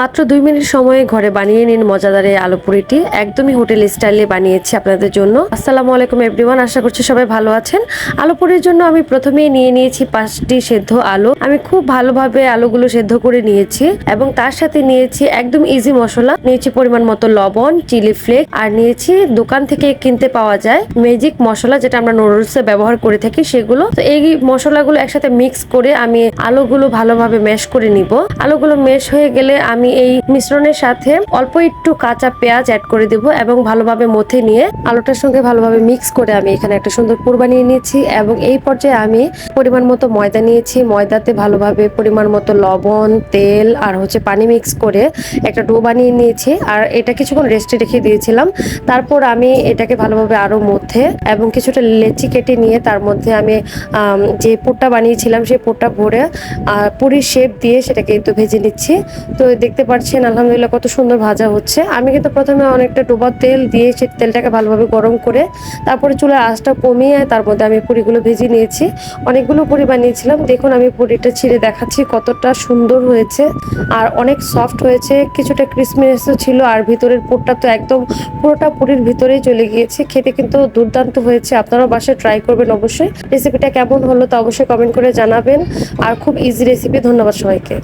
মাত্র দুই মিনিট সময়ে ঘরে বানিয়ে নিন মজাদার এই আলু পুরিটি। একদমই হোটেল স্টাইলে বানিয়েছি আপনাদের জন্য। আসসালামু আলাইকুম এভরিওয়ান আশা করছি সবাই ভালো আছেন। আলু পুরির জন্য আমি প্রথমেই নিয়ে নিয়েছি পাঁচটি সেদ্ধ আলু। আমি খুব ভালোভাবে আলুগুলো সেদ্ধ করে নিয়েছি এবং তার সাথে নিয়েছি একদম ইজি মশলা। নিয়েছি পরিমাণ মতো লবণ চিলি ফ্লেক আর নিয়েছি দোকান থেকে কিনতে পাওয়া যায় ম্যাজিক মশলা, যেটা আমরা নুডলসে ব্যবহার করে থাকি সেগুলো। তো এই মশলাগুলো একসাথে মিক্স করে আমি আলুগুলো ভালোভাবে ম্যাশ করে নিব। আলুগুলো ম্যাশ হয়ে গেলে আমি এই মিশ্রণের সাথে অল্প একটু কাঁচা পেঁয়াজ অ্যাড করে দেব এবং ভালোভাবে মথে নিয়ে আলুটার সঙ্গে ভালোভাবে মিক্স করে আমি এখানে একটা সুন্দর পুর বানিয়ে নিয়েছি এবং এই পর্যায়ে আমি পরিমাণ মতো ময়দা নিয়েছি। ময়দাতে ভালোভাবে পরিমাণ মতো লবণ, তেল আর হচ্ছে পানি মিক্স করে একটা ডো বানিয়ে নিয়েছি। আর এটা কিছুক্ষণ রেস্টে রেখে দিয়েছিলাম। তারপর আমি এটাকে ভালোভাবে আরও মধ্যে এবং কিছুটা লেচি কেটে নিয়ে তার মধ্যে আমি যে পুরটা বানিয়েছিলাম সেই পুরটা ভরে পুরির শেপ দিয়ে সেটাকে একটু ভেজে নিচ্ছি। তো দেখতে পাচ্ছেন আলহামদুলিল্লাহ কত সুন্দর ভাজা হচ্ছে। আমি কিন্তু প্রথমে অনেকটা ডোবা তেল দিয়ে সেই তেলটাকে ভালোভাবে গরম করে তারপরে চুলার আঁচটা কমিয়ে তার মধ্যে আমি পুরিগুলো ভেজে নিয়েছি। অনেকগুলো পুরি বানিয়েছিলাম। দেখুন, আমি পুরিটা ছিঁড়ে দেখাচ্ছি কতটা সুন্দর হয়েছে আর অনেক সফট হয়েছে। কিছুটা ক্রিসমিনেসও ছিল আর ভিতরের পুরটা তো একদম পুরোটা পুরির ভিতরেই চলে গিয়েছে। খেতে কিন্তু দুর্দান্ত হয়েছে। আপনারাও বাসায় ট্রাই করবেন অবশ্যই। রেসিপিটা কেমন হলো তা অবশ্যই কমেন্ট করে জানাবেন। আর খুব ইজি রেসিপি ধন্যবাদ সবাইকে।